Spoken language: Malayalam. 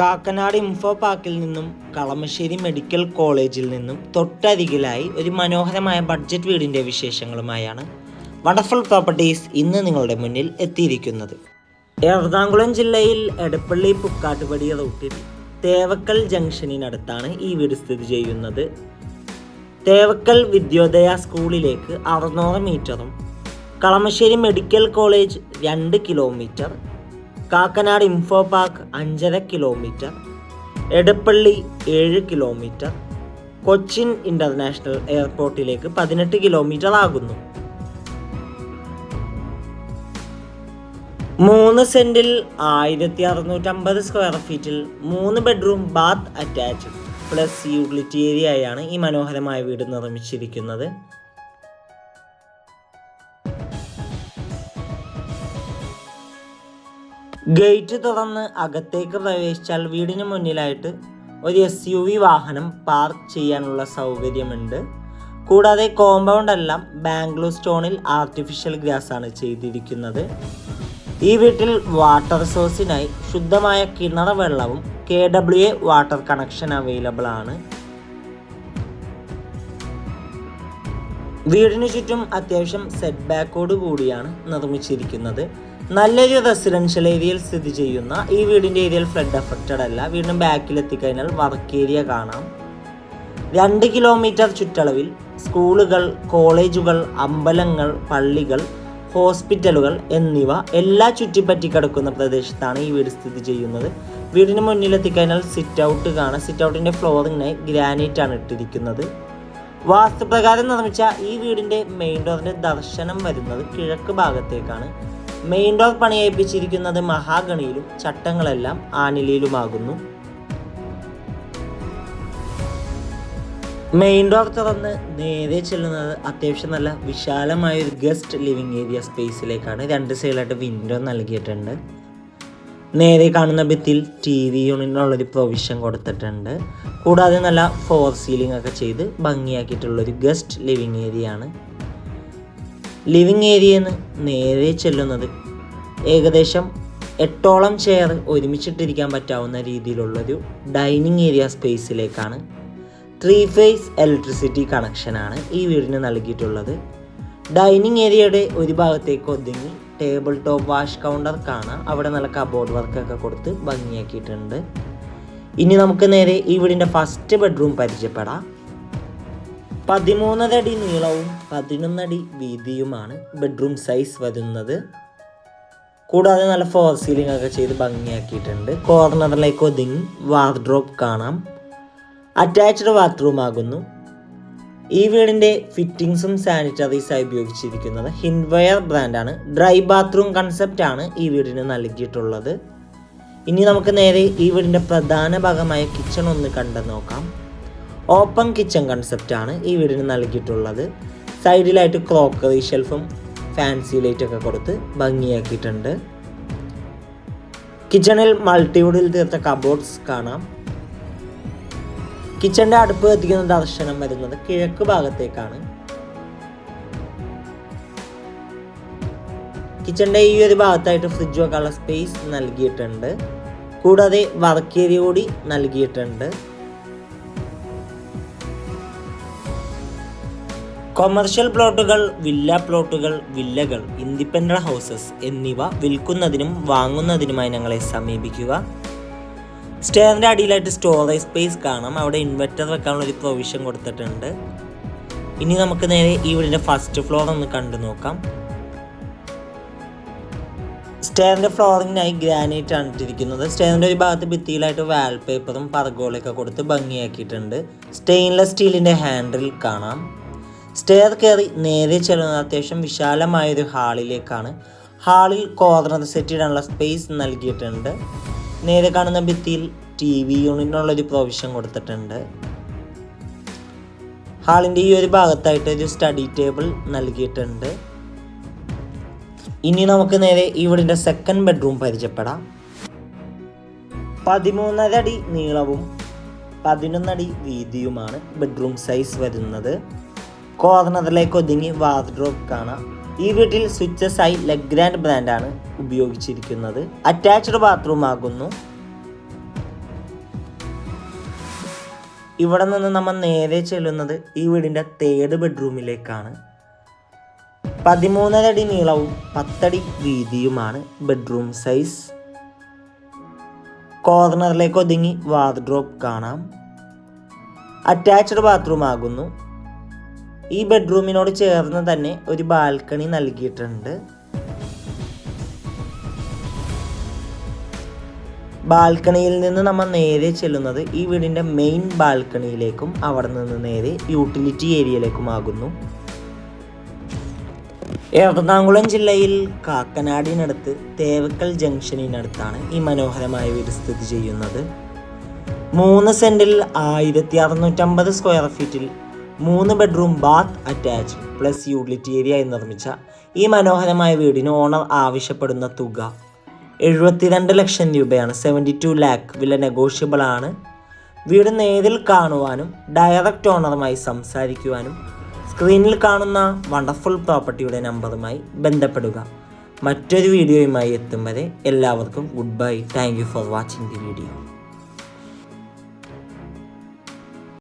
കാക്കനാട് ഇൻഫോ പാർക്കിൽ നിന്നും കളമശ്ശേരി മെഡിക്കൽ കോളേജിൽ നിന്നും തൊട്ടരികിലായി ഒരു മനോഹരമായ ബഡ്ജറ്റ് വീടിന്റെ വിശേഷങ്ങളുമായാണ് വണ്ടർഫുൾ പ്രോപ്പർട്ടീസ് ഇന്ന് നിങ്ങളുടെ മുന്നിൽ എത്തിയിരിക്കുന്നത്. എറണാകുളം ജില്ലയിൽ എടപ്പള്ളി പുക്കാട്ടുപടി റൂട്ടിൽ തേവക്കൽ ജംഗ്ഷനിനടുത്താണ് ഈ വീട് സ്ഥിതി ചെയ്യുന്നത്. തേവക്കൽ വിദ്യോദയ സ്കൂളിലേക്ക് അറുന്നൂറ് മീറ്ററും കളമശ്ശേരി മെഡിക്കൽ കോളേജ് രണ്ട് കിലോമീറ്റർ കാക്കനാട് ഇൻഫോ പാർക്ക് അഞ്ചര കിലോമീറ്റർ എടപ്പള്ളി ഏഴ് കിലോമീറ്റർ കൊച്ചിൻ ഇന്റർനാഷണൽ എയർപോർട്ടിലേക്ക് പതിനെട്ട് കിലോമീറ്റർ ആകുന്നു. മൂന്ന് സെന്റിൽ ആയിരത്തി അറുന്നൂറ്റമ്പത് സ്ക്വയർ ഫീറ്റിൽ മൂന്ന് bedroom bath attach plus utility ഏരിയയാണ് ഈ മനോഹരമായ വീട് നിർമ്മിച്ചിരിക്കുന്നത്. ഗേറ്റ് തുറന്ന് അകത്തേക്ക് പ്രവേശിച്ചാൽ വീടിന് മുന്നിലായിട്ട് ഒരു എസ് യു വി വാഹനം പാർക്ക് ചെയ്യാനുള്ള സൗകര്യമുണ്ട്. കൂടാതെ കോമ്പൗണ്ട് എല്ലാം ബാംഗ്ലൂർ സ്റ്റോണിൽ ആർട്ടിഫിഷ്യൽ ഗ്രാസ് ആണ് ചെയ്തിരിക്കുന്നത്. ഈ വീട്ടിൽ വാട്ടർ സോഴ്സിനായി ശുദ്ധമായ കിണർ വെള്ളവും K W A water connection available ആണ്. വീടിനു ചുറ്റും അത്യാവശ്യം സെറ്റ് ബാക്കോട് കൂടിയാണ് നിർമ്മിച്ചിരിക്കുന്നത്. നല്ലൊരു റെസിഡൻഷ്യൽ ഏരിയയിൽ സ്ഥിതി ചെയ്യുന്ന ഈ വീടിന്റെ ഏരിയയിൽ ഫ്ലഡ് അഫക്റ്റഡ് അല്ല. വീടിന് ബാക്കിൽ എത്തിക്കഴിഞ്ഞാൽ വർക്ക് ഏരിയ കാണാം. രണ്ട് കിലോമീറ്റർ ചുറ്റളവിൽ സ്കൂളുകൾ കോളേജുകൾ അമ്പലങ്ങൾ പള്ളികൾ ഹോസ്പിറ്റലുകൾ എന്നിവ എല്ലാ ചുറ്റിപ്പറ്റി കിടക്കുന്ന പ്രദേശത്താണ് ഈ വീട് സ്ഥിതി ചെയ്യുന്നത്. വീടിന് മുന്നിലെത്തിക്കഴിഞ്ഞാൽ സിറ്റ് ഔട്ട് കാണാം. സിറ്റ് ഔട്ടിന്റെ ഫ്ലോറിങ്ങിനായി ഗ്രാനൈറ്റ് ആണ് ഇട്ടിരിക്കുന്നത്. വാസ്തുപ്രകാരം നിർമ്മിച്ച ഈ വീടിന്റെ മെയിൻ ഡോറിന്റെ ദർശനം വരുന്നത് കിഴക്ക് ഭാഗത്തേക്കാണ്. മെയിൻ ഡോർ പണിയേൽപ്പിച്ചിരിക്കുന്നത് മഹാഗണിയിലും ചട്ടങ്ങളെല്ലാം ആനിലയിലുമാകുന്നു. മെയിൻ ഡോർ തുറന്ന് നേരെ ചെല്ലുന്നത് അത്യാവശ്യം നല്ല വിശാലമായ ഒരു ഗസ്റ്റ് ലിവിംഗ് ഏരിയ സ്പേസിലേക്കാണ്. രണ്ട് സൈഡിലായിട്ട് വിൻഡോ നൽകിയിട്ടുണ്ട്. നേരെ കാണുന്ന ഭിത്തിൽ ടി വി യൂണിറ്റിനുള്ളൊരു പ്രൊവിഷൻ കൊടുത്തിട്ടുണ്ട്. കൂടാതെ നല്ല ഫോർ സീലിംഗ് ഒക്കെ ചെയ്ത് ഭംഗിയാക്കിയിട്ടുള്ളൊരു ഗസ്റ്റ് ലിവിങ് ഏരിയ ആണ് ലിവിങ് ഏരിയയിൽ നിന്ന് നേരെ ചെല്ലുന്നത്. ഏകദേശം എട്ടോളം ചെയർ ഒരുമിച്ചിട്ടിരിക്കാൻ പറ്റാവുന്ന രീതിയിലുള്ളൊരു ഡൈനിങ് ഏരിയ സ്പേസിലേക്കാണ് ത്രീ ഫേസ് ഇലക്ട്രിസിറ്റി കണക്ഷനാണ് ഈ വീടിന് നൽകിയിട്ടുള്ളത്. ഡൈനിങ് ഏരിയയുടെ ഒരു ഭാഗത്തേക്ക് ഒതുങ്ങി ടേബിൾ ടോപ്പ് വാഷ് കൗണ്ടർ കാണാം. അവിടെ നല്ല കബോർഡ് വർക്കൊക്കെ കൊടുത്ത് ഭംഗിയാക്കിയിട്ടുണ്ട്. ഇനി നമുക്ക് നേരെ ഈ വീടിന്റെ ഫസ്റ്റ് ബെഡ്റൂം പരിചയപ്പെടാം. പതിമൂന്നര അടി നീളവും പതിനൊന്നടി വീതിയുമാണ് ബെഡ്റൂം സൈസ് വരുന്നത്. കൂടാതെ നല്ല ഫോർ സീലിംഗ് ഒക്കെ ചെയ്ത് ഭംഗിയാക്കിയിട്ടുണ്ട്. കോർണറിലേക്ക് ഒതുങ്ങി വാർഡ്രോപ്പ് കാണാം. അറ്റാച്ച്ഡ് ബാത്റൂം ആകുന്നു. ഈ വീടിന്റെ ഫിറ്റിങ്സും സാനിറ്ററീസായി ഉപയോഗിച്ചിരിക്കുന്നത് ഹിൻവെയർ ബ്രാൻഡാണ് ഡ്രൈ ബാത്റൂം ആണ് ഈ വീടിന് നൽകിയിട്ടുള്ളത്. ഇനി നമുക്ക് നേരെ ഈ വീടിന്റെ പ്രധാന ഭാഗമായ കിച്ചൺ ഒന്ന് കണ്ടു നോക്കാം. ഓപ്പൺ കിച്ചൺ കൺസെപ്റ്റ് ആണ് ഈ വീടിന് നൽകിയിട്ടുള്ളത്. സൈഡിലായിട്ട് ക്രോക്കറി ഷെൽഫും ഫാൻസി ലൈറ്റ് ഒക്കെ കൊടുത്ത് ഭംഗിയാക്കിയിട്ടുണ്ട്. കിച്ചണിൽ മൾട്ടിവുഡിൽ തീർത്ത കബോർഡ്സ് കാണാം. കിച്ചണിന്റെ അടുപ്പ് കത്തിക്കുന്ന ദർശനം വരുന്നത് കിഴക്ക് ഭാഗത്തേക്കാണ്. കിച്ചണിന്റെ ഈ ഒരു ഭാഗത്തായിട്ട് ഫ്രിഡ്ജ് വെക്കാനുള്ള സ്പേസ് നൽകിയിട്ടുണ്ട്. കൂടാതെ വർക്ക് ഏരിയ കൂടി നൽകിയിട്ടുണ്ട്. കൊമേഴ്ഷ്യൽ പ്ലോട്ടുകൾ വില്ല പ്ലോട്ടുകൾ വില്ലകൾ ഇൻഡിപെൻഡന്റ് ഹൗസസ് എന്നിവ വിൽക്കുന്നതിനും വാങ്ങുന്നതിനുമായി ഞങ്ങളെ സമീപിക്കുക. സ്റ്റെയറിന്റെ അടിയിലായിട്ട് സ്റ്റോറേജ് സ്പേസ് കാണാം. അവിടെ ഇൻവെർട്ടർ വെക്കാനുള്ള ഒരു പ്രൊവിഷൻ കൊടുത്തിട്ടുണ്ട്. ഇനി നമുക്ക് നേരെ ഈ വീടിന്റെ ഫസ്റ്റ് ഫ്ലോർ ഒന്ന് കണ്ടു നോക്കാം. സ്റ്റെയറിന്റെ ഫ്ലോറിങ്ങിനായി ഗ്രാനൈറ്റ് ആണ് ഇട്ടിരിക്കുന്നത്. സ്റ്റെയറിന്റെ ഒരു ഭാഗത്ത് ഭിത്തിയിലായിട്ട് വാൾപേപ്പറും പർഗോളൊക്കെ കൊടുത്ത് ഭംഗിയാക്കിയിട്ടുണ്ട്. സ്റ്റെയിൻലെസ് സ്റ്റീലിന്റെ ഹാൻഡിൽ കാണാം. സ്റ്റെയർ കയറി നേരെ ചെല്ലുന്നത് അത്യാവശ്യം വിശാലമായൊരു ഹാളിലേക്കാണ്. ഹാളിൽ കോർണർ സെറ്റ് ഇടാനുള്ള സ്പേസ് നൽകിയിട്ടുണ്ട്. നേരെ കാണുന്ന ഭിത്തിയിൽ ടി വി യൂണിറ്റിനുള്ളൊരു പ്രൊവിഷൻ കൊടുത്തിട്ടുണ്ട്. ഹാളിന്റെ ഈ ഒരു ഭാഗത്തായിട്ട് ഒരു സ്റ്റഡി ടേബിൾ നൽകിയിട്ടുണ്ട്. ഇനി നമുക്ക് നേരെ ഇവിടിന്റെ സെക്കൻഡ് ബെഡ്റൂം പരിചയപ്പെടാം. പതിമൂന്നര അടി നീളവും പതിനൊന്നടി വീതിയുമാണ് ബെഡ്റൂം സൈസ് വരുന്നത്. കോർണറിലേക്ക് ഒതുങ്ങി വാർഡ്രോബ് കാണാം. ഈ വീട്ടിൽ സ്വിച്ചസ് ആയി ലെഗ്രാൻഡ് ബ്രാൻഡാണ് ഉപയോഗിച്ചിരിക്കുന്നത്. അറ്റാച്ച്ഡ് ബാത്റൂം ആകുന്നു. ഇവിടെ നിന്ന് നമ്മൾ നേരെ ചെല്ലുന്നത് ഈ വീടിന്റെ തേർഡ് ബെഡ്റൂമിലേക്കാണ് പതിമൂന്നരടി നീളവും പത്തടി വീതിയുമാണ് ബെഡ്റൂം സൈസ് കോർണറിലേക്ക് ഒതുങ്ങി വാർഡ്രോബ് കാണാം. അറ്റാച്ച്ഡ് ബാത്റൂം ആകുന്നു. ഈ ബെഡ്റൂമിനോട് ചേർന്ന് തന്നെ ഒരു ബാൽക്കണി നൽകിയിട്ടുണ്ട്. ബാൽക്കണിയിൽ നിന്ന് നമ്മൾ നേരെ ചെല്ലുന്നത് ഈ വീടിന്റെ മെയിൻ ബാൽക്കണിയിലേക്കും അവിടെ നിന്ന് നേരെ യൂട്ടിലിറ്റി ഏരിയയിലേക്കും ആകുന്നു. എറണാകുളം ജില്ലയിൽ കാക്കനാടിനടുത്ത് തേവക്കൽ ജംഗ്ഷനിനടുത്താണ് ഈ മനോഹരമായ വീട് സ്ഥിതി ചെയ്യുന്നത്. മൂന്ന് സെന്റിൽ ആയിരത്തി അറുന്നൂറ്റമ്പത് സ്ക്വയർ ഫീറ്റിൽ മൂന്ന് bedroom bath attach plus utility area നിർമ്മിച്ച ഈ മനോഹരമായ വീടിന് ഓണർ ആവശ്യപ്പെടുന്ന തുക എഴുപത്തിരണ്ട് ലക്ഷം രൂപയാണ്. സെവന്റി ടു ലാക്ക് വില നെഗോഷ്യബിൾ ആണ്. വീട് നേരിൽ കാണുവാനും ഡയറക്റ്റ് ഓണറുമായി സംസാരിക്കുവാനും സ്ക്രീനിൽ കാണുന്ന വണ്ടർഫുൾ പ്രോപ്പർട്ടിയുടെ നമ്പറുമായി ബന്ധപ്പെടുക. മറ്റൊരു വീഡിയോയുമായി എത്തും വരെ എല്ലാവർക്കും goodbye thank for watching the video